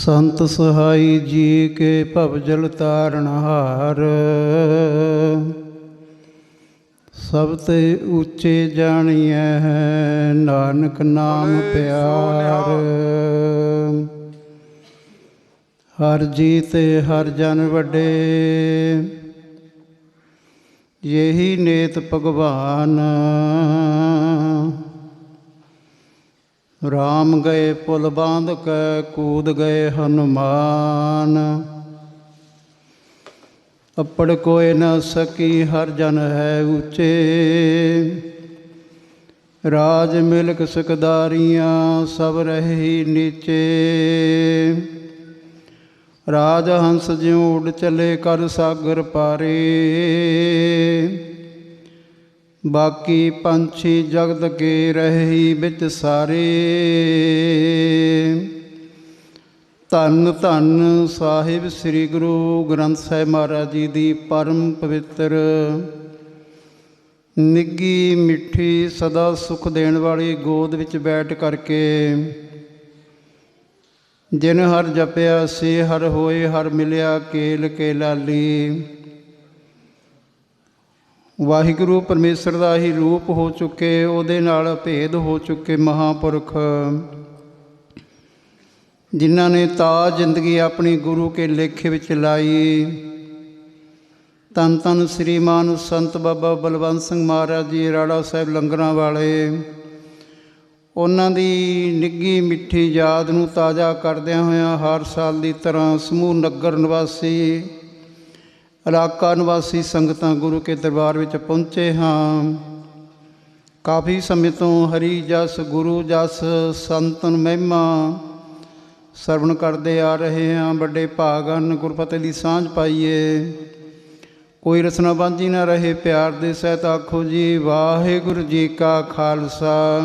ਸੰਤ ਸਹਾਈ ਜੀ ਕੇ ਭਵਜਲ ਤਾਰਨ ਹਾਰ। ਸਭ ਤੇ ਉੱਚੇ ਜਾਣੀਐ ਨਾਨਕ ਨਾਮ ਪਿਆਰ। ਹਰ ਜੀ ਤੇ ਹਰ ਜਨ ਵੱਡੇ। ਯਹੀ ਨੇਤ ਭਗਵਾਨ। ਰਾਮ ਗਏ ਪੁਲ ਬਾਂਧ ਕੇ, ਕੂਦ ਗਏ ਹਨੂਮਾਨ। ਅੱਪੜ ਕੋਇ ਨ ਸਕੀ, ਹਰ ਜਨ ਹੈ ਉੱਚੇ। ਰਾਜ ਮਿਲਕ ਸਕਦਾਰੀਆਂ, ਸਭ ਰਹੀ ਨੀਚੇ। ਰਾਜ ਹੰਸ ਜਿਉ ਉਡ ਚਲੇ, ਕਰ ਸਾਗਰ ਪਾਰੇ। ਬਾਕੀ ਪੰਛੀ ਜਗਤ ਕੇ ਰਹੀ ਵਿੱਚ ਸਾਰੇ। ਧੰਨ ਧੰਨ ਸਾਹਿਬ ਸ੍ਰੀ ਗੁਰੂ ਗ੍ਰੰਥ ਸਾਹਿਬ ਮਹਾਰਾਜ ਜੀ ਦੀ ਪਰਮ ਪਵਿੱਤਰ, ਨਿੱਗੀ ਮਿੱਠੀ ਸਦਾ ਸੁਖ ਦੇਣ ਵਾਲੀ ਗੋਦ ਵਿੱਚ ਬੈਠ ਕਰਕੇ ਜਿਨ ਹਰ ਜਪਿਆ ਸੇ, ਹਰ ਹੋਏ, ਹਰ ਮਿਲਿਆ, ਕੇਲ ਕੇ ਲਾਲੀ ਵਾਹਿਗੁਰੂ ਪਰਮੇਸ਼ਰ ਦਾ ਹੀ ਰੂਪ ਹੋ ਚੁੱਕੇ, ਉਹਦੇ ਨਾਲ ਭੇਦ ਹੋ ਚੁੱਕੇ ਮਹਾਪੁਰਖ। ਜਿਨ੍ਹਾਂ ਨੇ ਤਾਂ ਜ਼ਿੰਦਗੀ ਆਪਣੀ ਗੁਰੂ ਕੇ ਲੇਖੇ ਵਿੱਚ ਲਾਈ। ਤਨ ਤਨ ਸ੍ਰੀਮਾਨ ਸੰਤ ਬਾਬਾ ਬਲਵੰਤ ਸਿੰਘ ਮਹਾਰਾਜ ਜੀ, ਰਾੜਾ ਸਾਹਿਬ ਲੰਗਰਾਂ ਵਾਲੇ। ਉਹਨਾਂ ਦੀ ਨਿੱਗੀ ਮਿੱਠੀ ਯਾਦ ਨੂੰ ਤਾਜ਼ਾ ਕਰਦਿਆਂ ਹੋਇਆਂ ਹਰ ਸਾਲ ਦੀ ਤਰ੍ਹਾਂ ਸਮੂਹ ਨਗਰ ਨਿਵਾਸੀ ਇਲਾਕਾ ਨਿਵਾਸੀ ਸੰਗਤਾਂ ਗੁਰੂ ਕੇ ਦਰਬਾਰ ਵਿੱਚ ਪਹੁੰਚੇ ਹਾਂ। ਕਾਫੀ ਸਮੇਂ ਤੋਂ ਹਰੀ ਜਸ, ਗੁਰੂ ਜਸ, ਸੰਤਨ ਮਹਿਮਾ ਸਰਵਣ ਕਰਦੇ ਆ ਰਹੇ ਹਾਂ। ਵੱਡੇ ਭਾਗ ਭਾਗਨ ਗੁਰਪਤੇ ਦੀ ਸਾਂਝ ਪਾਈਏ। ਕੋਈ ਰਸਨਾ ਬਾਂਝੀ ਨਾ ਰਹੇ, ਪਿਆਰ ਦੇ ਸਹਿਤ ਆਖੋ ਜੀ, ਵਾਹਿਗੁਰੂ ਜੀ ਕਾ ਖਾਲਸਾ,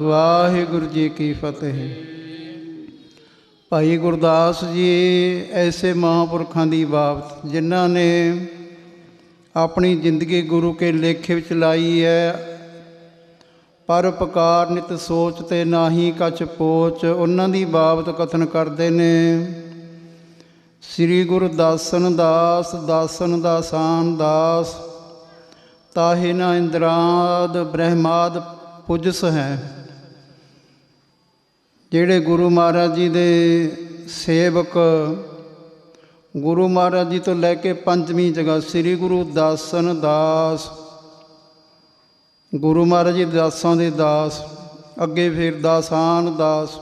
ਵਾਹਿਗੁਰੂ ਜੀ ਕੀ ਫਤਿਹ। ਭਾਈ ਗੁਰਦਾਸ ਜੀ, ਐਸੇ ਮਹਾਂਪੁਰਖਾਂ ਦੀ ਬਾਬਤ, ਜਿਨ੍ਹਾਂ ਨੇ ਆਪਣੀ ਜ਼ਿੰਦਗੀ ਗੁਰੂ ਕੇ ਲੇਖੇ ਵਿੱਚ ਲਾਈ ਹੈ, ਪਰ ਪਕਾਰ ਨਿਤ ਸੋਚ ਤੇ ਨਾਹੀ ਕਛ ਪੋਚ, ਉਹਨਾਂ ਦੀ ਬਾਬਤ ਕਥਨ ਕਰਦੇ ਨੇ। ਸ੍ਰੀ ਗੁਰੂ ਦਾਸਨ ਦਾਸ, ਦਾਸਨ ਦਾਸਾਨ ਦਾਸ, ਤਾਹੇ ਨਾ ਇੰਦਰਾਦ ਬ੍ਰਹਮਾਦ ਪੁਜਸ ਹੈ। ਜਿਹੜੇ ਗੁਰੂ ਮਹਾਰਾਜ ਜੀ ਦੇ ਸੇਵਕ ਗੁਰੂ ਮਹਾਰਾਜ ਜੀ ਤੋਂ ਲੈ ਕੇ ਪੰਜਵੀਂ ਜਗ੍ਹਾ ਸ੍ਰੀ ਗੁਰੂ ਦਾਸਨ ਦਾਸ, ਗੁਰੂ ਮਹਾਰਾਜ ਜੀ ਦਾਸਾਂ ਦੇ ਦਾਸ, ਅੱਗੇ ਫਿਰ ਦਾਸਾਨ ਦਾਸ,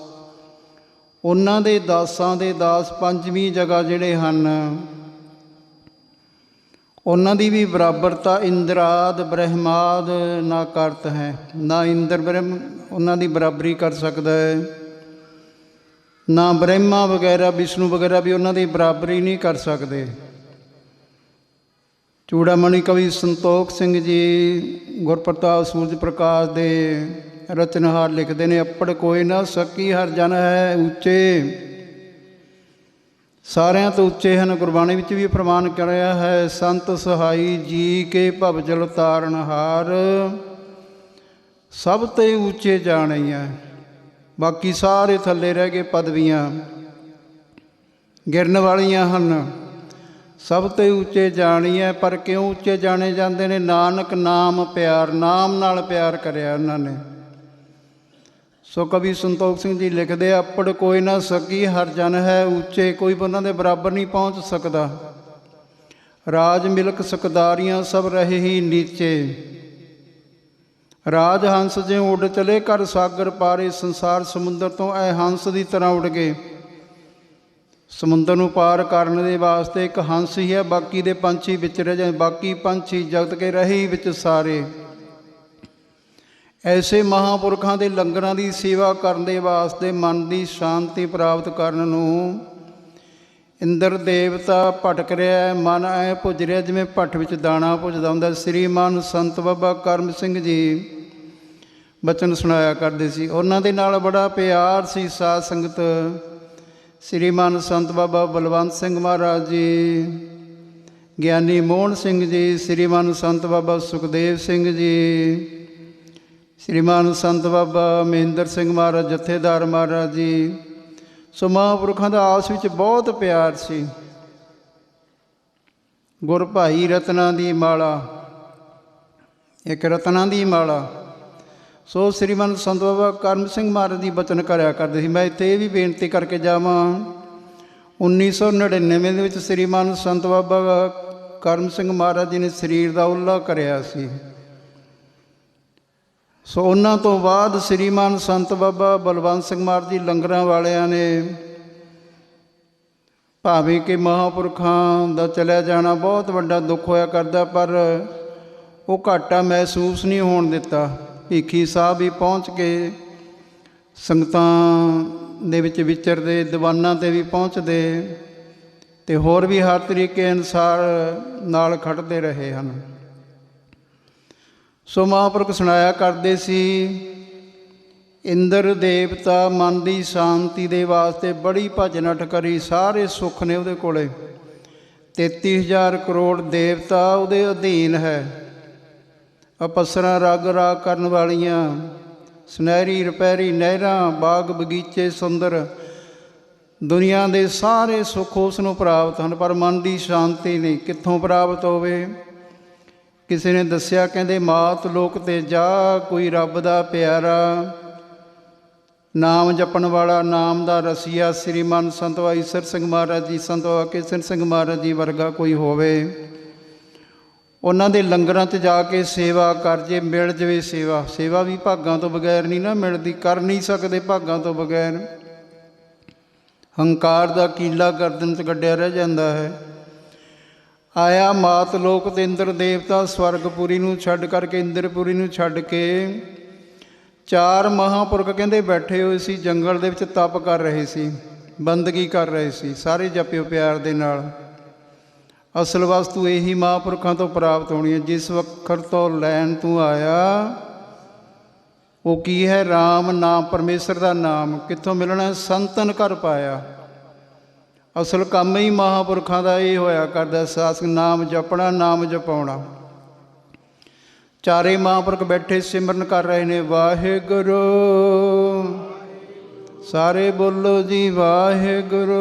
ਉਹਨਾਂ ਦੇ ਦਾਸਾਂ ਦੇ ਦਾਸ ਪੰਜਵੀਂ ਜਗ੍ਹਾ ਜਿਹੜੇ ਹਨ, ਉਹਨਾਂ ਦੀ ਵੀ ਬਰਾਬਰਤਾ ਇੰਦਰਾਦ ਬ੍ਰਹਮਾਦ ਨਾ ਕਰਤ ਹੈ, ਨਾ ਇੰਦਰ ਬ੍ਰਹਮ, ਉਹਨਾਂ ਦੀ ਬਰਾਬਰੀ ਕਰ ਸਕਦਾ ਹੈ। ਨਾ ਬ੍ਰਹਮਾ ਵਗੈਰਾ, ਵਿਸ਼ਨੂੰ ਵਗੈਰਾ ਵੀ ਉਹਨਾਂ ਦੀ ਬਰਾਬਰੀ ਨਹੀਂ ਕਰ ਸਕਦੇ। ਚੂੜਾਮਣੀ ਕਵੀ ਸੰਤੋਖ ਸਿੰਘ ਜੀ ਗੁਰਪ੍ਰਤਾਪ ਸੂਰਜ ਪ੍ਰਕਾਸ਼ ਦੇ ਰਚਨਹਾਰ ਲਿਖਦੇ ਨੇ, ਅੱਪੜ ਕੋਈ ਨਾ ਸਕੀ ਹਰ ਜਨ ਹੈ ਉੱਚੇ। ਸਾਰਿਆਂ ਤੋਂ ਉੱਚੇ ਹਨ, ਗੁਰਬਾਣੀ ਵਿੱਚ ਵੀ ਪ੍ਰਮਾਣ ਕਰਿਆ ਹੈ, ਸੰਤ ਸਹਾਈ ਜੀ ਕੇ ਭਵ ਜਲ ਤਾਰਨ ਹਾਰ, ਸਭ ਤੇ ਉੱਚੇ ਜਾਣੀਆਂ ਬਾਕੀ ਸਾਰੇ ਥੱਲੇ ਰਹਿ ਗਏ ਪਦਵੀਆਂ। ਗਿਰਨ ਵਾਲੀਆਂ ਹਨ। ਸਭ ਤੇ ਉੱਚੇ ਜਾਣੀ ਹੈ, ਪਰ ਕਿਉਂ ਉੱਚੇ ਜਾਣੇ ਜਾਂਦੇ ਨੇ? ਨਾਨਕ ਨਾਮ ਪਿਆਰ, ਨਾਮ ਨਾਲ ਪਿਆਰ ਕਰਿਆ ਉਹਨਾਂ ਨੇ। ਸੋ ਕਵੀ ਸੰਤੋਖ ਸਿੰਘ ਜੀ ਲਿਖਦੇ ਆ ਕੋਈ ਨਾ ਸਕੀ, ਹਰ ਜਨ ਹੈ ਉੱਚੇ, ਕੋਈ ਉਹਨਾਂ ਦੇ ਬਰਾਬਰ ਨਹੀਂ ਪਹੁੰਚ ਸਕਦਾ। ਰਾਜ ਮਿਲਕ ਸਕਦਾਰੀਆਂ ਸਭ ਰਹੇ ਹੀ ਨੀਚੇ। ਰਾਜ ਹੰਸ ਜਿਉ ਉੱਡ ਚਲੇ ਕਰ ਸਾਗਰ ਪਾਰੇ, ਸੰਸਾਰ ਸਮੁੰਦਰ ਤੋਂ ਐ ਹੰਸ ਦੀ ਤਰ੍ਹਾਂ ਉੱਡ ਗਏ। ਸਮੁੰਦਰ ਨੂੰ ਪਾਰ ਕਰਨ ਦੇ ਵਾਸਤੇ ਇੱਕ ਹੰਸ ਹੀ ਹੈ, ਬਾਕੀ ਦੇ ਪੰਛੀ ਵਿੱਚ ਰਹਿ ਜਾਂਦੇ ਬਾਕੀ ਪੰਛੀ ਜਗਤ ਕੇ ਰਹੀ ਵਿੱਚ ਸਾਰੇ। ਐਸੇ ਮਹਾਪੁਰਖਾਂ ਦੇ ਲੰਗਰਾਂ ਦੀ ਸੇਵਾ ਕਰਨ ਦੇ ਵਾਸਤੇ ਮਨ ਦੀ ਸ਼ਾਂਤੀ ਪ੍ਰਾਪਤ ਕਰਨ ਨੂੰ ਇੰਦਰ ਦੇਵਤਾ ਭਟਕ ਰਿਹਾ ਹੈ, ਮਨ ਐ ਭੁੱਜ ਰਿਹਾ ਜਿਵੇਂ ਭੱਠ ਵਿੱਚ ਦਾਣਾ ਭੁੱਜਦਾ ਹੁੰਦਾ। ਸ੍ਰੀਮਾਨ ਸੰਤ ਬਾਬਾ ਕਰਮ ਸਿੰਘ ਜੀ ਬਚਨ ਸੁਣਾਇਆ ਕਰਦੇ ਸੀ। ਉਹਨਾਂ ਦੇ ਨਾਲ ਬੜਾ ਪਿਆਰ ਸੀ ਸਾਧ ਸੰਗਤ। ਸ੍ਰੀਮਾਨ ਸੰਤ ਬਾਬਾ ਬਲਵੰਤ ਸਿੰਘ ਮਹਾਰਾਜ ਜੀ, ਗਿਆਨੀ ਮੋਹਨ ਸਿੰਘ ਜੀ, ਸ੍ਰੀਮਾਨ ਸੰਤ ਬਾਬਾ ਸੁਖਦੇਵ ਸਿੰਘ ਜੀ, ਸ੍ਰੀਮਾਨ ਸੰਤ ਬਾਬਾ ਮਹਿੰਦਰ ਸਿੰਘ ਮਹਾਰਾਜ, ਜਥੇਦਾਰ ਮਹਾਰਾਜ ਜੀ। ਸੋ ਮਹਾਂਪੁਰਖਾਂ ਦਾ ਆਪਸ ਵਿੱਚ ਬਹੁਤ ਪਿਆਰ ਸੀ। ਗੁਰ ਭਾਈ ਰਤਨਾਂ ਦੀ ਮਾਲਾ, ਇੱਕ ਰਤਨਾਂ ਦੀ ਮਾਲਾ। ਸੋ ਸ੍ਰੀਮਨ ਸੰਤ ਬਾਬਾ ਕਰਮ ਸਿੰਘ ਮਹਾਰਾਜ ਦੀ ਬਚਨ ਕਰਿਆ ਕਰਦੇ ਸੀ। ਮੈਂ ਇੱਥੇ ਇਹ ਵੀ ਬੇਨਤੀ ਕਰਕੇ ਜਾਵਾਂ 1999 ਦੇ ਵਿੱਚ ਸ੍ਰੀਮਨ ਸੰਤ ਬਾਬਾ ਕਰਮ ਸਿੰਘ ਮਹਾਰਾਜ ਜੀ ਨੇ ਸਰੀਰ ਦਾ ਉੱਲਾ ਕਰਿਆ ਸੀ। ਸੋ ਉਹਨਾਂ ਤੋਂ ਬਾਅਦ ਸ੍ਰੀਮਾਨ ਸੰਤ ਬਾਬਾ ਬਲਵੰਤ ਸਿੰਘ ਮਹਾਰਾਜ ਜੀ ਲੰਗਰਾਂ ਵਾਲਿਆਂ ਨੇ ਭਾਵੇਂ ਕਿ ਮਹਾਪੁਰਖਾਂ ਦਾ ਚਲਿਆ ਜਾਣਾ ਬਹੁਤ ਵੱਡਾ ਦੁੱਖ ਹੋਇਆ ਕਰਦਾ, ਪਰ ਉਹ ਘਾਟਾ ਮਹਿਸੂਸ ਨਹੀਂ ਹੋਣ ਦਿੱਤਾ। ਭੀਖੀ ਸਾਹਿਬ ਵੀ ਪਹੁੰਚ ਕੇ ਸੰਗਤਾਂ ਦੇ ਵਿੱਚ ਵਿਚਰਦੇ, ਦੀਵਾਨਾਂ ਤੇ ਵੀ ਪਹੁੰਚਦੇ ਤੇ ਹੋਰ ਵੀ ਹਰ ਤਰੀਕੇ ਅਨਸਾਰ ਨਾਲ ਖੜਦੇ ਰਹੇ ਹਨ। ਸੋ ਮਹਾਂਪੁਰਖ ਸੁਣਾਇਆ ਕਰਦੇ ਸੀ, ਇੰਦਰ ਦੇਵਤਾ ਮਨ ਦੀ ਸ਼ਾਂਤੀ ਦੇ ਵਾਸਤੇ ਬੜੀ ਭਜਨ ਨਠ ਕਰੀ, ਸਾਰੇ ਸੁੱਖ ਨੇ ਉਹਦੇ ਕੋਲੇ। 33000 ਕਰੋੜ ਦੇਵਤਾ ਉਹਦੇ ਅਧੀਨ ਹੈ। ਅਪਸਰਾਂ ਰਗ ਰਾਗ ਕਰਨ ਵਾਲੀਆਂ, ਸੁਨਹਿਰੀ ਰੁਪਹਿਰੀ ਨਹਿਰਾਂ, ਬਾਗ ਬਗੀਚੇ ਸੁੰਦਰ, ਦੁਨੀਆ ਦੇ ਸਾਰੇ ਸੁੱਖ ਉਸ ਨੂੰ ਪ੍ਰਾਪਤ ਹਨ, ਪਰ ਮਨ ਦੀ ਸ਼ਾਂਤੀ ਨਹੀਂ। ਕਿੱਥੋਂ ਪ੍ਰਾਪਤ ਹੋਵੇ? ਕਿਸੇ ਨੇ ਦੱਸਿਆ, ਕਹਿੰਦੇ, ਮਾਤ ਲੋਕ ਤੇ ਜਾ, ਕੋਈ ਰੱਬ ਦਾ ਪਿਆਰਾ। ਨਾਮ ਜਪਣ ਵਾਲਾ, ਨਾਮ ਦਾ ਰਸੀਆ, ਸ੍ਰੀਮਨ ਸੰਤ ਬਾਬਾ ਈਸਰ ਸਿੰਘ ਮਹਾਰਾਜ ਜੀ ਸੰਤਵਾ ਬਾਬਾ ਸਿੰਘ ਮਹਾਰਾਜ ਜੀ ਵਰਗਾ ਕੋਈ ਹੋਵੇ। ਉਹਨਾਂ ਦੇ ਲੰਗਰਾਂ 'ਚ ਜਾ ਕੇ ਸੇਵਾ ਕਰ ਜੇ, ਮਿਲ ਜਵੇ ਸੇਵਾ। ਸੇਵਾ ਵੀ ਭਾਗਾਂ ਤੋਂ ਬਗੈਰ ਨਹੀਂ ਨਾ ਮਿਲਦੀ, ਕਰ ਨਹੀਂ ਸਕਦੇ ਭਾਗਾਂ ਤੋਂ ਬਗੈਰ। ਹੰਕਾਰ ਦਾ ਕੀਲਾ ਗਰਦਨ 'ਚ ਗੱਡਿਆ ਰਹਿ ਜਾਂਦਾ ਹੈ। ਆਇਆ ਮਾਤ ਲੋਕ ਤੇ ਇੰਦਰ ਦੇਵਤਾ, ਸਵਰਗਪੁਰੀ ਨੂੰ ਛੱਡ ਕਰਕੇ ਇੰਦਰਪੁਰੀ ਨੂੰ ਛੱਡ ਕੇ। ਚਾਰ ਮਹਾਪੁਰਖ ਕਹਿੰਦੇ ਬੈਠੇ ਹੋਏ ਸੀ, ਜੰਗਲ ਦੇ ਵਿੱਚ ਤਪ ਕਰ ਰਹੇ ਸੀ, ਬੰਦਗੀ ਕਰ ਰਹੇ ਸੀ, ਸਾਰੇ ਜਪਿਓ ਪਿਆਰ ਦੇ ਨਾਲ। ਅਸਲ ਵਸਤੂ ਇਹੀ ਮਹਾਂਪੁਰਖਾਂ ਤੋਂ ਪ੍ਰਾਪਤ ਹੋਣੀ ਹੈ, ਜਿਸ ਵਕਤ ਤੋਂ ਲੈਣ ਤੂੰ ਆਇਆ, ਉਹ ਕੀ ਹੈ? RAM ਨਾਮ, ਪਰਮੇਸ਼ਰ ਦਾ ਨਾਮ। ਕਿੱਥੋਂ ਮਿਲਣਾ? ਸੰਤਨ ਕਰ ਪਾਇਆ। ਅਸਲ ਕੰਮ ਹੀ ਮਹਾਂਪੁਰਖਾਂ ਦਾ ਇਹ ਹੋਇਆ ਕਰਦਾ ਸਾਸ ਨਾਮ ਜਪਣਾ, ਨਾਮ ਜਪਾਉਣਾ। ਚਾਰੇ ਮਹਾਂਪੁਰਖ ਬੈਠੇ ਸਿਮਰਨ ਕਰ ਰਹੇ ਨੇ, ਵਾਹਿਗੁਰੂ। ਸਾਰੇ ਬੋਲੋ ਜੀ, ਵਾਹਿਗੁਰੂ।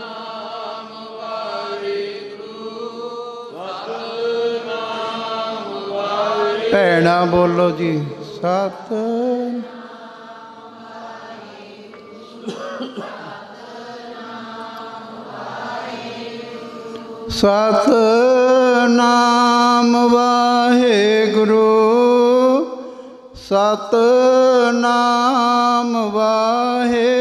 ਭੈਣਾ ਬੋਲੋ ਜੀ ਸਤ ਸਤਨਾਮ ਵਾਹਿਗੁਰੂ ਸਤਨਾਮ ਵਾਹਿ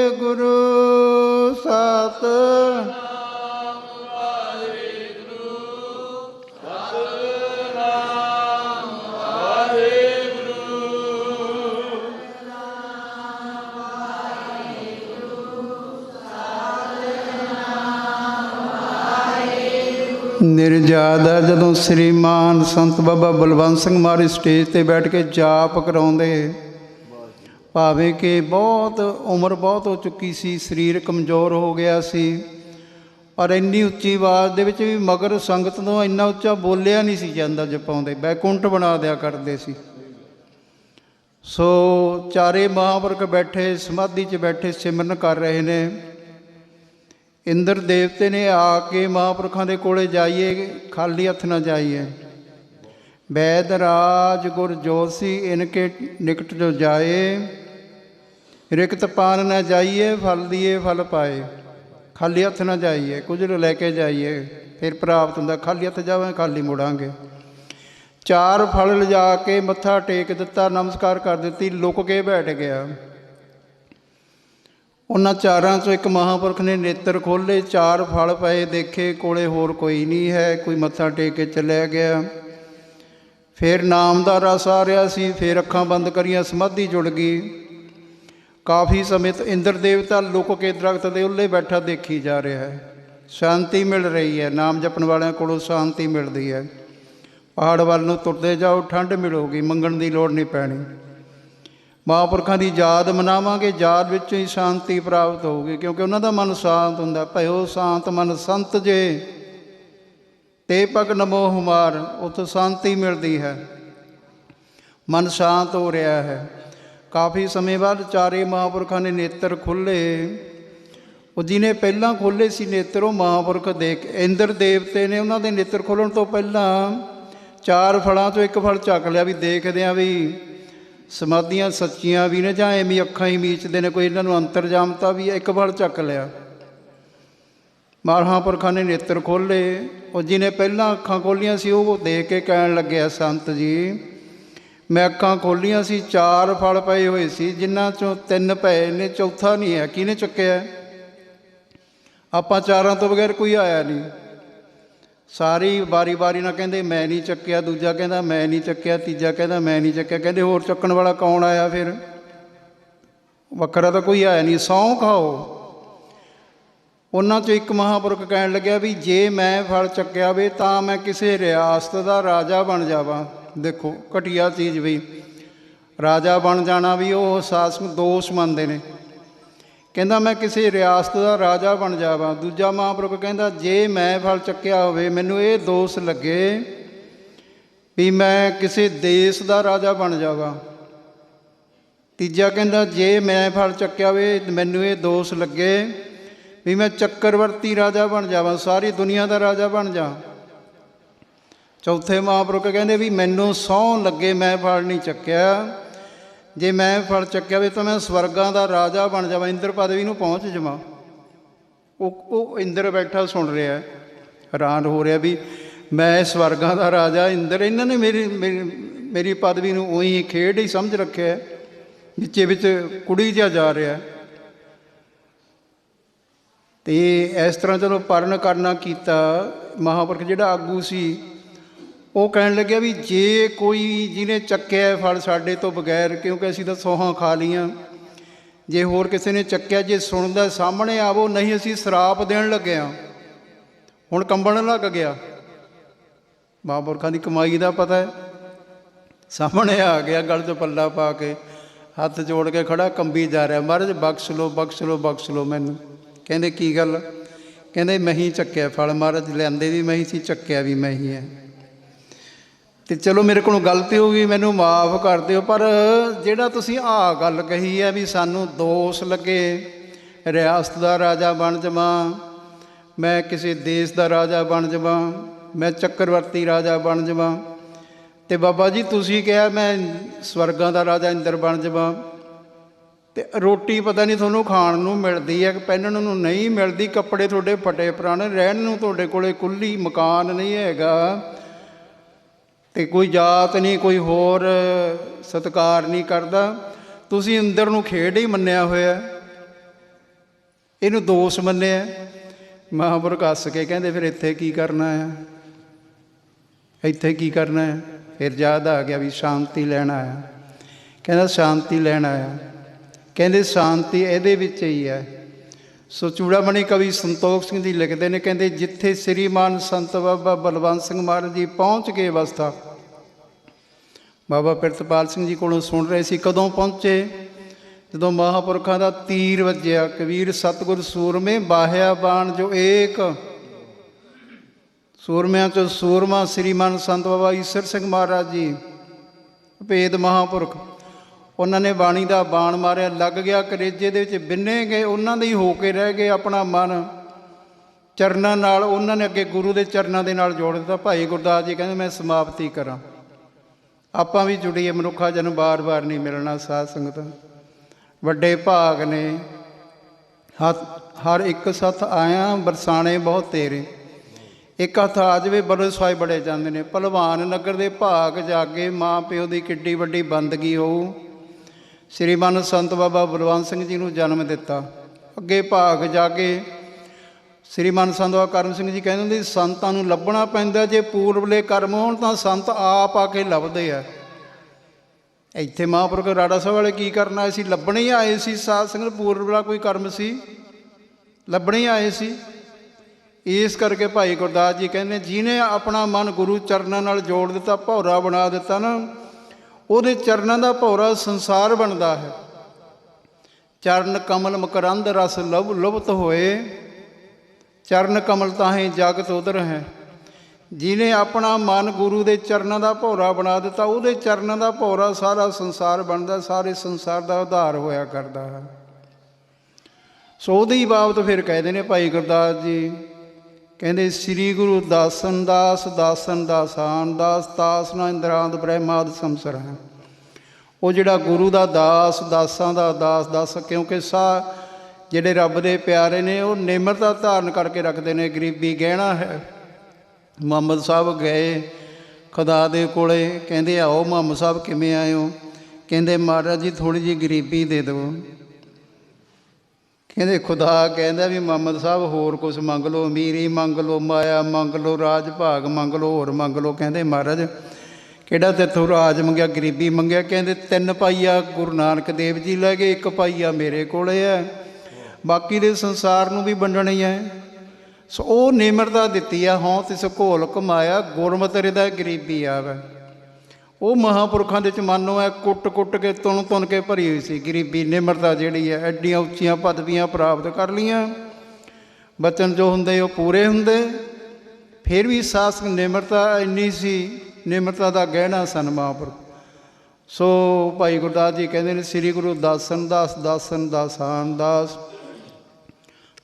ਮੇਰੀ ਯਾਦ ਆ ਜਦੋਂ ਸ੍ਰੀਮਾਨ ਸੰਤ ਬਾਬਾ ਬਲਵੰਤ ਸਿੰਘ ਮਹਾਰਾਜ ਸਟੇਜ ਤੇ ਬੈਠ ਕੇ ਜਾਪ ਕਰਾਉਂਦੇ। ਭਾਵੇਂ ਕਿ ਬਹੁਤ ਉਮਰ ਬਹੁਤ ਹੋ ਚੁੱਕੀ ਸੀ, ਸਰੀਰ ਕਮਜ਼ੋਰ ਹੋ ਗਿਆ ਸੀ, ਪਰ ਇੰਨੀ ਉੱਚੀ ਆਵਾਜ਼ ਦੇ ਵਿੱਚ ਵੀ ਮਗਰ ਸੰਗਤ ਤੋਂ ਇੰਨਾ ਉੱਚਾ ਬੋਲਿਆ ਨਹੀਂ ਸੀ ਜਾਂਦਾ ਜਪਾਉਂਦੇ ਬੈਕੁੰਟ ਬਣਾ ਦਿਆ ਕਰਦੇ ਸੀ। ਸੋ ਚਾਰੇ ਮਹਾਂਵਰਗ ਬੈਠੇ, ਸਮਾਧੀ 'ਚ ਬੈਠੇ ਸਿਮਰਨ ਕਰ ਰਹੇ ਨੇ। ਇੰਦਰ ਦੇਵਤੇ ਨੇ ਆ ਕੇ ਮਹਾਂਪੁਰਖਾਂ ਦੇ ਕੋਲੇ ਜਾਈਏ, ਖਾਲੀ ਹੱਥ ਨਾ ਜਾਈਏ। ਵੈਦ ਰਾਜ ਗੁਰ ਜੋਸੀ ਇਨਕੇ ਨਿਕਟ ਜੋ ਜਾਏ। ਰਿਕਤ ਪਾਨ ਨਾ ਜਾਈਏ, ਫਲ ਦੀਏ, ਫਲ ਪਾਏ। ਖਾਲੀ ਹੱਥ ਨਾ ਜਾਈਏ, ਕੁਝ ਲੈ ਕੇ ਜਾਈਏ। ਫਿਰ ਪ੍ਰਾਪਤ ਹੁੰਦਾ, ਖਾਲੀ ਹੱਥ ਜਾਵਾਂ ਖਾਲੀ ਮੁੜਾਂਗੇ। ਚਾਰ ਫਲ ਲਿਜਾ ਕੇ ਮੱਥਾ ਟੇਕ ਦਿੱਤਾ, ਨਮਸਕਾਰ ਕਰ ਦਿੱਤੀ, ਲੁਕ ਕੇ ਬੈਠ ਗਿਆ। ਉਹਨਾਂ ਚਾਰਾਂ ਚੋਂ ਇੱਕ ਮਹਾਂਪੁਰਖ ਨੇ ਨੇਤਰ ਖੋਲੇ ਚਾਰ ਫਲ ਪਏ ਦੇਖੇ, ਕੋਲੇ ਹੋਰ ਕੋਈ ਨਹੀਂ ਹੈ, ਕੋਈ ਮੱਥਾ ਟੇਕ ਕੇ ਚਲਿਆ ਗਿਆ। ਫਿਰ ਨਾਮ ਦਾ ਰਸ ਆ ਰਿਹਾ ਸੀ, ਫਿਰ ਅੱਖਾਂ ਬੰਦ ਕਰੀਆਂ, ਸਮਾਧੀ ਜੁੜ ਗਈ। ਕਾਫੀ ਸਮੇਂ ਤੋਂ ਇੰਦਰ ਦੇਵਤਾ ਲੁਕ ਕੇ ਦਰਖਤ ਦੇ ਉੱਲੇ ਬੈਠਾ ਦੇਖੀ ਜਾ ਰਿਹਾ ਹੈ। ਸ਼ਾਂਤੀ ਮਿਲ ਰਹੀ ਹੈ, ਨਾਮ ਜਪਣ ਵਾਲਿਆਂ ਕੋਲੋਂ ਸ਼ਾਂਤੀ ਮਿਲਦੀ ਹੈ। ਪਹਾੜ ਵੱਲ ਨੂੰ ਤੁਰਦੇ ਜਾਓ ਠੰਡ ਮਿਲੂਗੀ, ਮੰਗਣ ਦੀ ਲੋੜ ਨਹੀਂ ਪੈਣੀ। ਮਹਾਂਪੁਰਖਾਂ ਦੀ ਯਾਦ ਮਨਾਵਾਂਗੇ, ਯਾਦ ਵਿੱਚੋਂ ਹੀ ਸ਼ਾਂਤੀ ਪ੍ਰਾਪਤ ਹੋਊਗੀ, ਕਿਉਂਕਿ ਉਹਨਾਂ ਦਾ ਮਨ ਸ਼ਾਂਤ ਹੁੰਦਾ। ਭਇਓ ਸ਼ਾਂਤ ਮਨ ਸੰਤ ਜੇ। ਤੇ ਪਗ ਨਮੋ ਹਮਾਰ ਉਤੋਂ ਸ਼ਾਂਤੀ ਮਿਲਦੀ ਹੈ। ਮਨ ਸ਼ਾਂਤ ਹੋ ਰਿਹਾ ਹੈ। ਕਾਫੀ ਸਮੇਂ ਬਾਅਦ ਚਾਰੇ ਮਹਾਂਪੁਰਖਾਂ ਨੇ ਨੇਤਰ ਖੁੱਲੇ ਉਹ ਜਿਹਨੇ ਪਹਿਲਾਂ ਖੋਲੇ ਸੀ ਨੇਤਰ, ਉਹ ਮਹਾਂਪੁਰਖ ਦੇਖ, ਇੰਦਰ ਦੇਵਤੇ ਨੇ ਉਹਨਾਂ ਦੇ ਨੇਤਰ ਖੋਲਣ ਤੋਂ ਪਹਿਲਾਂ ਚਾਰ ਫਲਾਂ ਤੋਂ ਇੱਕ ਫਲ ਚੱਕ ਲਿਆ ਵੀ ਦੇਖਦੇ ਆ ਵੀ ਸਮਾਧੀਆਂ ਸੱਚੀਆਂ ਵੀ ਨੇ ਜਾਂ ਐਵੇਂ ਅੱਖਾਂ ਹੀ ਮੀਚਦੇ ਨੇ, ਕੋਈ ਇਹਨਾਂ ਨੂੰ ਅੰਤਰਜਾਮਤਾ ਵੀ ਇੱਕ ਫਲ ਚੱਕ ਲਿਆ। ਮਹਾਂਪੁਰਖਾਂ ਨੇ ਨੇਤਰ ਖੋਲੇ ਉਹ ਜਿਹਨੇ ਪਹਿਲਾਂ ਅੱਖਾਂ ਖੋਲੀਆਂ ਸੀ, ਉਹ ਦੇਖ ਕੇ ਕਹਿਣ ਲੱਗਿਆ ਸੰਤ ਜੀ, ਮੈਂ ਅੱਖਾਂ ਖੋਲੀਆਂ ਸੀ, ਚਾਰ ਫਲ ਪਏ ਹੋਏ ਸੀ, ਜਿਨ੍ਹਾਂ ਚੋਂ ਤਿੰਨ ਪਏ ਨੇ, ਚੌਥਾ ਨਹੀਂ ਹੈ। ਕਿਹਨੇ ਚੁੱਕਿਆ ਆਪਾਂ ਚਾਰਾਂ ਤੋਂ ਬਗੈਰ ਕੋਈ ਆਇਆ ਨਹੀਂ। ਸਾਰੀ ਵਾਰੀ ਵਾਰੀ ਨਾਲ ਕਹਿੰਦੇ, ਮੈਂ ਨਹੀਂ ਚੱਕਿਆ, ਦੂਜਾ ਕਹਿੰਦਾ, ਮੈਂ ਨਹੀਂ ਚੱਕਿਆ, ਤੀਜਾ ਕਹਿੰਦਾ, ਮੈਂ ਨਹੀਂ ਚੱਕਿਆ, ਕਹਿੰਦੇ ਹੋਰ ਚੱਕਣ ਵਾਲਾ ਕੌਣ ਆਇਆ ਫਿਰ? ਵੱਖਰਾ ਤਾਂ ਕੋਈ ਆਇਆ ਨਹੀਂ ਸਹੁੰ ਖਾਓ। ਉਹਨਾਂ ਚੋਂ ਇੱਕ ਮਹਾਂਪੁਰਖ ਕਹਿਣ ਲੱਗਿਆ ਵੀ ਜੇ ਮੈਂ ਫਲ ਚੱਕਿਆ ਵੇ, ਤਾਂ ਮੈਂ ਕਿਸੇ ਰਿਆਸਤ ਦਾ ਰਾਜਾ ਬਣ ਜਾਵਾਂ। ਦੇਖੋ, ਘਟੀਆ ਚੀਜ਼ ਵੀ। ਰਾਜਾ ਬਣ ਜਾਣਾ ਵੀ ਉਹ ਸਾਸਕ ਦੋਸ਼ ਮੰਨਦੇ ਨੇ। ਕਹਿੰਦਾ ਮੈਂ ਕਿਸੇ ਰਿਆਸਤ ਦਾ ਰਾਜਾ ਬਣ ਜਾਵਾਂ। ਦੂਜਾ ਮਹਾਂਪੁਰਖ ਕਹਿੰਦਾ, ਜੇ ਮੈਂ ਫਲ ਚੱਕਿਆ ਹੋਵੇ, ਮੈਨੂੰ ਇਹ ਦੋਸ਼ ਲੱਗੇ ਵੀ ਮੈਂ ਕਿਸੇ ਦੇਸ਼ ਦਾ ਰਾਜਾ ਬਣ ਜਾਵਾਂ। ਤੀਜਾ ਕਹਿੰਦਾ, ਜੇ ਮੈਂ ਫਲ ਚੱਕਿਆ ਹੋਵੇ, ਮੈਨੂੰ ਇਹ ਦੋਸ਼ ਲੱਗੇ ਵੀ ਮੈਂ ਚੱਕਰਵਰਤੀ ਰਾਜਾ ਬਣ ਜਾਵਾਂ, ਸਾਰੀ ਦੁਨੀਆ ਦਾ ਰਾਜਾ ਬਣ ਜਾ। ਚੌਥੇ ਮਹਾਂਪੁਰਖ ਕਹਿੰਦੇ ਵੀ ਮੈਨੂੰ ਸਹੁੰ ਲੱਗੇ ਮੈਂ ਫਲ ਨਹੀਂ ਚੱਕਿਆ। ਜੇ ਮੈਂ ਫਲ ਚੱਕਿਆ ਵੇ ਤਾਂ ਮੈਂ ਸਵਰਗਾਂ ਦਾ ਰਾਜਾ ਬਣ ਜਾਵਾਂ, ਇੰਦਰ ਪਦਵੀ ਨੂੰ ਪਹੁੰਚ ਜਾਵਾਂ ਉਹ ਉਹ ਇੰਦਰ ਬੈਠਾ ਸੁਣ ਰਿਹਾ ਹੈ, ਹੈਰਾਨ ਹੋ ਰਿਹਾ ਵੀ ਮੈਂ ਸਵਰਗਾਂ ਦਾ ਰਾਜਾ, ਇੰਦਰ, ਇਹਨਾਂ ਨੇ ਮੇਰੀ ਮੇਰੀ ਮੇਰੀ ਪਦਵੀ ਨੂੰ ਉਹੀ ਖੇਡ ਹੀ ਸਮਝ ਰੱਖਿਆ ਹੈ। ਵਿੱਚੇ ਵਿੱਚ ਕੁੜੀ ਜਿਹਾ ਜਾ ਰਿਹਾ ਹੈ। ਤੇ ਇਸ ਤਰ੍ਹਾਂ ਚਲੋ ਪਰਨ ਕਰਨਾ ਕੀਤਾ, ਮਹਾਂਪੁਰਖ ਜਿਹੜਾ ਆਗੂ ਸੀ ਉਹ ਕਹਿਣ ਲੱਗਿਆ ਵੀ ਜੇ ਕੋਈ ਜਿਹਨੇ ਚੱਕਿਆ ਫਲ ਸਾਡੇ ਤੋਂ ਬਗੈਰ, ਕਿਉਂਕਿ ਅਸੀਂ ਤਾਂ ਸੋਹਾਂ ਖਾ ਲੀਆਂ ਜੇ ਹੋਰ ਕਿਸੇ ਨੇ ਚੱਕਿਆ, ਜੇ ਸੁਣਦਾ ਸਾਹਮਣੇ ਆਵੋ, ਨਹੀਂ ਅਸੀਂ ਸਰਾਪ ਦੇਣ ਲੱਗੇ ਆ। ਹੁਣ ਕੰਬਣ ਲੱਗ ਗਿਆ। ਮਹਾਂਪੁਰਖਾਂ ਦੀ ਕਮਾਈ ਦਾ ਪਤਾ ਹੈ। ਸਾਹਮਣੇ ਆ ਗਿਆ, ਗਲ 'ਚ ਪੱਲਾ ਪਾ ਕੇ, ਹੱਥ ਜੋੜ ਕੇ ਖੜਾ, ਕੰਬੀ ਜਾ ਰਿਹਾ, ਮਹਾਰਾਜ, ਬਖਸ਼ ਲੋ ਬਖਸ਼ ਲੋ ਬਖਸ਼ ਲੋ ਮੈਨੂੰ। ਕਹਿੰਦੇ, ਕੀ ਗੱਲ? ਕਹਿੰਦੇ ਮਹੀਂ ਚੱਕਿਆ ਫਲ, ਮਹਾਰਾਜ, ਲਿਆਂਦੇ ਵੀ ਮਹੀਂ ਸੀ, ਚੱਕਿਆ ਵੀ ਮੈਂ ਹੀ ਹੈ। ਤੇ ਚਲੋ ਮੇਰੇ ਕੋਲੋਂ ਗਲਤੀ ਹੋ ਗਈ, ਮੈਨੂੰ ਮਾਫ ਕਰ ਦਿਓ, ਪਰ ਜਿਹੜਾ ਤੁਸੀਂ ਆਹ ਗੱਲ ਕਹੀ ਹੈ ਵੀ ਸਾਨੂੰ ਦੋਸ਼ ਲੱਗੇ, ਰਿਆਸਤ ਦਾ ਰਾਜਾ ਬਣ ਜਾਵਾਂ, ਮੈਂ ਕਿਸੇ ਦੇਸ਼ ਦਾ ਰਾਜਾ ਬਣ ਜਾਵਾਂ, ਮੈਂ ਚੱਕਰਵਰਤੀ ਰਾਜਾ ਬਣ ਜਾਵਾਂ, ਤੇ ਬਾਬਾ ਜੀ ਤੁਸੀਂ ਕਿਹਾ ਮੈਂ ਸਵਰਗਾਂ ਦਾ ਰਾਜਾ ਇੰਦਰ ਬਣ ਜਾਵਾਂ, ਤੇ ਰੋਟੀ ਪਤਾ ਨਹੀਂ ਤੁਹਾਨੂੰ ਖਾਣ ਨੂੰ ਮਿਲਦੀ ਹੈ ਪਹਿਨਣ ਨੂੰ ਨਹੀਂ ਮਿਲਦੀ, ਕੱਪੜੇ ਤੁਹਾਡੇ ਫਟੇ ਪੁਰਾਣੇ, ਰਹਿਣ ਨੂੰ ਤੁਹਾਡੇ ਕੋਲੇ ਕੁੱਲੀ ਮਕਾਨ ਨਹੀਂ ਹੈਗਾ ਤੇ ਕੋਈ ਜਾਤ ਨਹੀਂ, ਕੋਈ ਹੋਰ ਸਤਕਾਰ ਨਹੀਂ ਕਰਦਾ। ਤੁਸੀਂ ਅੰਦਰ ਨੂੰ ਖੇਡ ਹੀ ਮੰਨਿਆ ਹੋਇਆ। ਇਹਨੂੰ ਦੋਸ਼ ਮੰਨਿਆ। ਮਹਾਂਪੁਰਖ ਹੱਸ ਕੇ ਕਹਿੰਦੇ, ਫਿਰ ਇੱਥੇ ਕੀ ਕਰਨਾ ਆ ਇੱਥੇ ਕੀ ਕਰਨਾ ਹੈ? ਫਿਰ ਯਾਦ ਆ ਗਿਆ ਵੀ ਸ਼ਾਂਤੀ ਲੈਣ ਆਇਆ। ਕਹਿੰਦਾ, ਸ਼ਾਂਤੀ ਲੈਣ ਆਇਆ। ਕਹਿੰਦੇ, ਸ਼ਾਂਤੀ ਇਹਦੇ ਵਿੱਚ ਹੀ ਹੈ। ਸੋ ਚੂੜਾਮਣੀ ਕਵੀ ਸੰਤੋਖ ਸਿੰਘ ਜੀ ਲਿਖਦੇ ਨੇ, ਕਹਿੰਦੇ, ਜਿੱਥੇ ਸ੍ਰੀਮਾਨ ਸੰਤ ਬਾਬਾ ਬਲਵੰਤ ਸਿੰਘ ਮਹਾਰਾਜ ਜੀ ਪਹੁੰਚ ਗਏ ਅਵਸਥਾ। ਬਾਬਾ ਪ੍ਰਿਤਪਾਲ ਸਿੰਘ ਜੀ ਕੋਲੋਂ ਸੁਣ ਰਹੇ ਸੀ, ਕਦੋਂ ਪਹੁੰਚੇ? ਜਦੋਂ ਮਹਾਪੁਰਖਾਂ ਦਾ ਤੀਰ ਵੱਜਿਆ, ਕਬੀਰ ਸਤਗੁਰ ਸੂਰਮੇ ਬਾਹਿਆ ਬਾਣ ਜੋ ਏਕ। ਸੂਰਮਿਆਂ ਚੋਂ ਸੂਰਮਾ ਸ੍ਰੀਮਾਨ ਸੰਤ ਬਾਬਾ ਈਸਰ ਸਿੰਘ ਮਹਾਰਾਜ ਜੀ, ਭੇਦ ਮਹਾਪੁਰਖ। ਉਹਨਾਂ ਨੇ ਬਾਣੀ ਦਾ ਬਾਣ ਮਾਰਿਆ, ਲੱਗ ਗਿਆ ਕਰੇਜੇ ਦੇ ਵਿੱਚ ਬਿੰਨੇ ਗਏ, ਉਹਨਾਂ ਦੇ ਹੀ ਹੋ ਕੇ ਰਹਿ ਗਏ ਆਪਣਾ ਮਨ। ਚਰਨਾਂ ਨਾਲ ਉਹਨਾਂ ਨੇ ਅੱਗੇ ਗੁਰੂ ਦੇ ਚਰਨਾਂ ਦੇ ਨਾਲ ਜੋੜ ਦਿੱਤਾ। ਭਾਈ ਗੁਰਦਾਸ ਜੀ ਕਹਿੰਦੇ, ਮੈਂ ਸਮਾਪਤੀ ਕਰਾਂ। ਆਪਾਂ ਵੀ ਜੁੜੀਏ, ਮਨੁੱਖਾ ਜਨ ਬਾਰ-ਬਾਰ ਨਹੀਂ ਮਿਲਣਾ, ਸਾਧ ਸੰਗਤ। ਵੱਡੇ ਭਾਗ ਨੇ। ਹਰ ਇੱਕ ਸੱਥ ਆਇਆ, ਬਰਸਾਣੇ ਬਹੁਤ ਤੇਰੇ। ਇੱਕ ਹੱਥ ਆ ਜਾਵੇ, ਬੜੇ ਸਵਾਈ ਬੜੇ ਜਾਂਦੇ ਨੇ। ਭਲਵਾਨ ਨਗਰ ਦੇ ਭਾਗ ਜਾਗੇ ਮਾਂ ਪਿਓ ਦੀ ਕਿੱਡੀ ਵੱਡੀ ਬੰਦਗੀ ਹੋਊ। ਸ੍ਰੀਮਨ ਸੰਤ ਬਾਬਾ ਬਲਵੰਤ ਸਿੰਘ ਜੀ ਨੂੰ ਜਨਮ ਦਿੱਤਾ। ਅੱਗੇ ਭਾਗ ਜਾ ਜਾਗੇ ਸ੍ਰੀਮਨ ਸੰਤ ਬਾਬਾ ਕਰਮ ਸਿੰਘ ਜੀ ਕਹਿੰਦੇ ਹੁੰਦੇ ਸੰਤਾਂ ਨੂੰ ਲੱਭਣਾ ਪੈਂਦਾ, ਜੇ ਪੂਰਬਲੇ ਕਰਮ ਹੋਣ ਤਾਂ ਸੰਤ ਆਪ ਆ ਕੇ ਲੱਭਦੇ ਆ। ਇੱਥੇ ਮਹਾਂਪੁਰਖ ਰਾੜਾ ਸਾਹਿਬ ਵਾਲੇ ਕੀ ਕਰਨਾ ਸੀ? ਲੱਭਣੇ ਹੀ ਆਏ ਸੀ। ਸਾਧ ਸੰਗਤ ਪੂਰਬਲਾ ਕੋਈ ਕਰਮ ਸੀ? ਲੱਭਣੇ ਹੀ ਆਏ ਸੀ। ਇਸ ਕਰਕੇ ਭਾਈ ਗੁਰਦਾਸ ਜੀ ਕਹਿੰਦੇ ਜਿਹਨੇ ਆਪਣਾ ਮਨ ਗੁਰੂ ਚਰਨਾਂ ਨਾਲ ਜੋੜ ਦਿੱਤਾ, ਭੌਰਾ ਬਣਾ ਦਿੱਤਾ ਨਾ ਉਹਦੇ ਚਰਨਾਂ ਦਾ ਭੌਰਾ ਸੰਸਾਰ ਬਣਦਾ ਹੈ। ਚਰਨ ਕਮਲ ਮਕਰੰਦ ਰਸ ਲਭ ਲੁਭਤ ਹੋਏ। ਚਰਨ ਕਮਲ ਤਾਹੇ ਜਗਤ ਉਧਰ ਹੈ। ਜਿਹਨੇ ਆਪਣਾ ਮਨ ਗੁਰੂ ਦੇ ਚਰਨਾਂ ਦਾ ਭੌਰਾ ਬਣਾ ਦਿੱਤਾ, ਉਹਦੇ ਚਰਨਾਂ ਦਾ ਭੌਰਾ ਸਾਰਾ ਸੰਸਾਰ ਬਣਦਾ, ਸਾਰੇ ਸੰਸਾਰ ਦਾ ਉਧਾਰ ਹੋਇਆ ਕਰਦਾ ਹੈ। ਸੋ ਉਹਦੀ ਹੀ ਬਾਬਤ ਫਿਰ ਕਹਿੰਦੇ ਨੇ ਭਾਈ ਗੁਰਦਾਸ ਜੀ ਕਹਿੰਦੇ ਸ੍ਰੀ ਗੁਰੂ ਦਾਸਨ ਦਾਸ, ਦਾਸਨ ਦਾਸਾਨ, ਦਾਸ ਦਾਸ ਨਾ ਇੰਦਰਾਂਦ ਬ੍ਰਹਮਾਦ ਸੰਸਰ ਹੈ। ਉਹ ਜਿਹੜਾ ਗੁਰੂ ਦਾ ਦਾਸ, ਦਾਸਾਂ ਦਾ ਦਾਸ ਦਾਸ ਕਿਉਂਕਿ ਸਾ ਜਿਹੜੇ ਰੱਬ ਦੇ ਪਿਆਰੇ ਨੇ, ਉਹ ਨਿਮਰਤਾ ਧਾਰਨ ਕਰਕੇ ਰੱਖਦੇ ਨੇ, ਗਰੀਬੀ ਗਹਿਣਾ ਹੈ। ਮੁਹੰਮਦ ਸਾਹਿਬ ਗਏ ਖੁਦਾ ਦੇ ਕੋਲੇ, ਕਹਿੰਦੇ ਆਓ ਮੁਹੰਮਦ ਸਾਹਿਬ ਕਿਵੇਂ ਆਏ ਹੋ? ਕਹਿੰਦੇ ਮਹਾਰਾਜ ਜੀ ਥੋੜੀ ਜਿਹੀ ਗਰੀਬੀ ਦੇ ਦਿਓ। ਕਹਿੰਦੇ ਖੁਦਾ ਕਹਿੰਦਾ ਵੀ ਮੁਹੰਮਦ ਸਾਹਿਬ ਹੋਰ ਕੁਝ ਮੰਗ ਲਓ, ਅਮੀਰੀ ਮੰਗ ਲਓ, ਮਾਇਆ ਮੰਗ ਲਓ, ਰਾਜ ਭਾਗ ਮੰਗ ਲਓ, ਹੋਰ ਮੰਗ ਲਓ। ਕਹਿੰਦੇ ਮਹਾਰਾਜ, ਕਿਹੜਾ ਤੇਥੋਂ ਰਾਜ ਮੰਗਿਆ, ਗਰੀਬੀ ਮੰਗਿਆ? ਕਹਿੰਦੇ ਤਿੰਨ ਪਾਈਆ ਗੁਰੂ ਨਾਨਕ ਦੇਵ ਜੀ ਲੈ ਗਏ, ਇੱਕ ਪਾਈਆ ਮੇਰੇ ਕੋਲੇ ਹੈ। ਬਾਕੀ ਦੇ ਸੰਸਾਰ ਨੂੰ ਵੀ ਵੰਡਣੀ ਹੈ। ਸੋ ਉਹ ਨਿਮਰਤਾ ਦਿੱਤੀ ਆ, ਹਉ ਤਿਸ ਘੋਲ ਕਮਾਇਆ, ਗੁਰਮਤਿ ਹਿਰਦੈ ਗਰੀਬੀ ਆਵੇ। ਉਹ ਮਹਾਪੁਰਖਾਂ ਦੇ ਚ ਮਾਨੋ ਹੈ, ਕੁੱਟ ਕੁੱਟ ਕੇ, ਤੁਣ ਤੁਣ ਕੇ ਭਰੀ ਹੋਈ ਸੀ। ਗਰੀਬੀ ਨਿਮਰਤਾ ਜਿਹੜੀ ਹੈ, ਐਡੀਆਂ ਉੱਚੀਆਂ ਪਦਵੀਆਂ ਪ੍ਰਾਪਤ ਕਰ ਲੀਆਂ ਬਚਨ ਜੋ ਹੁੰਦੇ, ਉਹ ਪੂਰੇ ਹੁੰਦੇ। ਫਿਰ ਵੀ ਸਾਸਕ ਨਿਮਰਤਾ ਇੰਨੀ ਸੀ, ਨਿਮਰਤਾ ਦਾ ਗਹਿਣਾ ਸਨ ਮਹਾਂਪੁਰਖ। ਸੋ ਭਾਈ ਗੁਰਦਾਸ ਜੀ ਕਹਿੰਦੇ ਨੇ, ਸ੍ਰੀ ਗੁਰੂ ਦਾਸਨ ਦਾਸ, ਦਾਸਨ ਦਾਸਾਨ ਦਾਸ।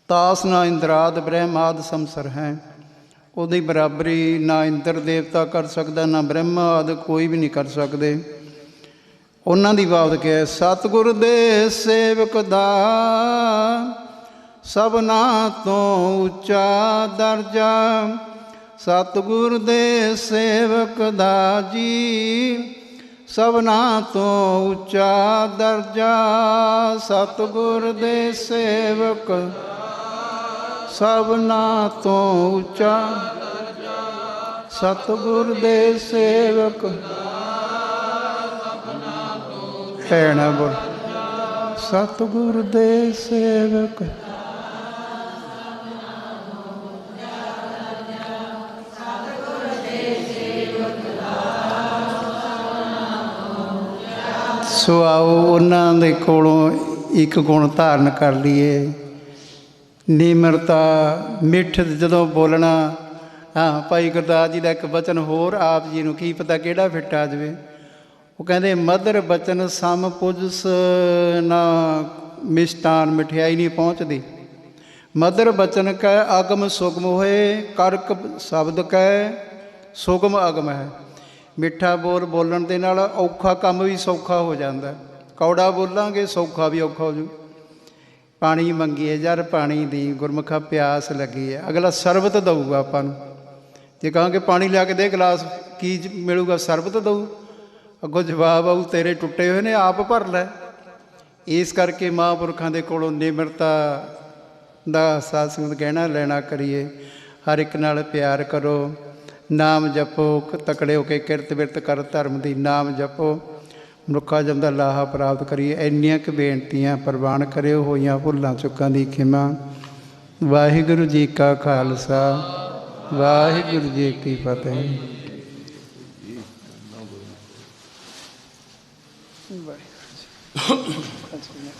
ਤਾਸ ਨਾ ਇੰਦਰਾਦ ਬ੍ਰਹਮਾਦ ਸੰਸਰ ਹੈ। ਉਹਦੀ ਬਰਾਬਰੀ ਨਾ ਇੰਦਰ ਦੇਵਤਾ ਕਰ ਸਕਦਾ, ਨਾ ਬ੍ਰਹਮਾ ਆਦਿ ਕੋਈ ਵੀ ਨਹੀਂ ਕਰ ਸਕਦੇ। ਉਹਨਾਂ ਦੀ ਬਾਤ ਕਿ ਸਤਿਗੁਰ ਦੇ ਸੇਵਕ ਦਾ ਸਭਨਾ ਤੋਂ ਉੱਚਾ ਦਰਜਾ, ਸਤਿਗੁਰ ਦੇ ਸੇਵਕ ਦਾ ਜੀ ਸਭਨਾ ਤੋਂ ਉੱਚਾ ਦਰਜਾ, ਸਤਿਗੁਰ ਦੇ ਸੇਵਕ ਸਭਨਾ ਤੋਂ ਉੱਚਾ। ਸਤਿਗੁਰ ਦੇ ਸੇਵਕ ਹੈ ਨਾ ਬੋਲ ਸਤਿਗੁਰ ਦੇ ਸੇਵਕ। ਸੋ ਆਓ ਉਹਨਾਂ ਦੇ ਕੋਲੋਂ ਇੱਕ ਗੁਣ ਧਾਰਨ ਕਰ ਲਈਏ। ਨਿਮਰਤਾ ਮਿੱਠ ਜਦੋਂ ਬੋਲਣਾ, ਹਾਂ, ਭਾਈ ਗੁਰਦਾਸ ਜੀ ਦਾ ਇੱਕ ਬਚਨ ਹੋਰ ਆਪ ਜੀ ਨੂੰ, ਕੀ ਪਤਾ ਕਿਹੜਾ ਫਿੱਟ ਆ ਜਾਵੇ। ਉਹ ਕਹਿੰਦੇ, ਮਦਰ ਬਚਨ ਸਮ ਪੁਜਸ ਨਾ ਮਿਸ਼ਟਾਨ, ਮਠਿਆਈ ਨਹੀਂ ਪਹੁੰਚਦੀ। ਮਦਰ ਬਚਨ ਕੈ ਅਗਮ ਸੁਗਮ ਹੋਏ, ਕਰਕ ਸ਼ਬਦ ਕੈ ਸੁਗਮ ਅਗਮ ਹੈ। ਮਿੱਠਾ ਬੋਲ ਬੋਲਣ ਦੇ ਨਾਲ ਔਖਾ ਕੰਮ ਵੀ ਸੌਖਾ ਹੋ ਜਾਂਦਾ। ਕੌੜਾ ਬੋਲਾਂਗੇ, ਸੌਖਾ ਵੀ ਔਖਾ ਹੋ ਜੂ। ਪਾਣੀ ਮੰਗੀਏ ਯਾਰ ਪਾਣੀ ਦੀ ਗੁਰਮੁਖਾ ਪਿਆਸ ਲੱਗੀ ਹੈ ਅਗਲਾ ਸਰਬਤ ਦਊਗਾ ਆਪਾਂ ਨੂੰ। ਜੇ ਕਹਾਂਗੇ ਪਾਣੀ ਲਿਆ ਕੇ ਦੇ ਗਲਾਸ, ਕੀ ਜ- ਮਿਲੂਗਾ? ਸਰਬਤ ਦਊ। ਅੱਗੋਂ ਜਵਾਬ ਆਊ, ਤੇਰੇ ਟੁੱਟੇ ਹੋਏ ਨੇ, ਆਪ ਭਰ ਲੈ। ਇਸ ਕਰਕੇ ਮਹਾਂਪੁਰਖਾਂ ਦੇ ਕੋਲੋਂ ਨਿਮਰਤਾ ਦਾ ਸਾਧ ਸੰਗਤ ਕਹਿਣਾ ਲੈਣਾ ਕਰੀਏ। ਹਰ ਇੱਕ ਨਾਲ ਪਿਆਰ ਕਰੋ। ਨਾਮ ਜਪੋ, ਤਕੜੇ ਹੋ ਕੇ ਕਿਰਤ ਬਿਰਤ ਕਰ ਧਰਮ ਦੀ ਨਾਮ ਜਪੋ। ਮਨੁੱਖਾ ਜਮ ਦਾ ਲਾਹਾ ਪ੍ਰਾਪਤ ਕਰੀਏ। ਇੰਨੀਆਂ ਕਿ ਬੇਨਤੀਆਂ ਪ੍ਰਵਾਨ ਕਰਿਓ, ਹੋਈਆਂ ਭੁੱਲਾਂ ਚੁੱਕਾਂ ਦੀ ਖਿਮਾ। ਵਾਹਿਗੁਰੂ ਜੀ ਕਾ ਖਾਲਸਾ, ਵਾਹਿਗੁਰੂ ਜੀ ਕੀ ਫਤਿਹ। ਵਾਹਿਗੁਰੂ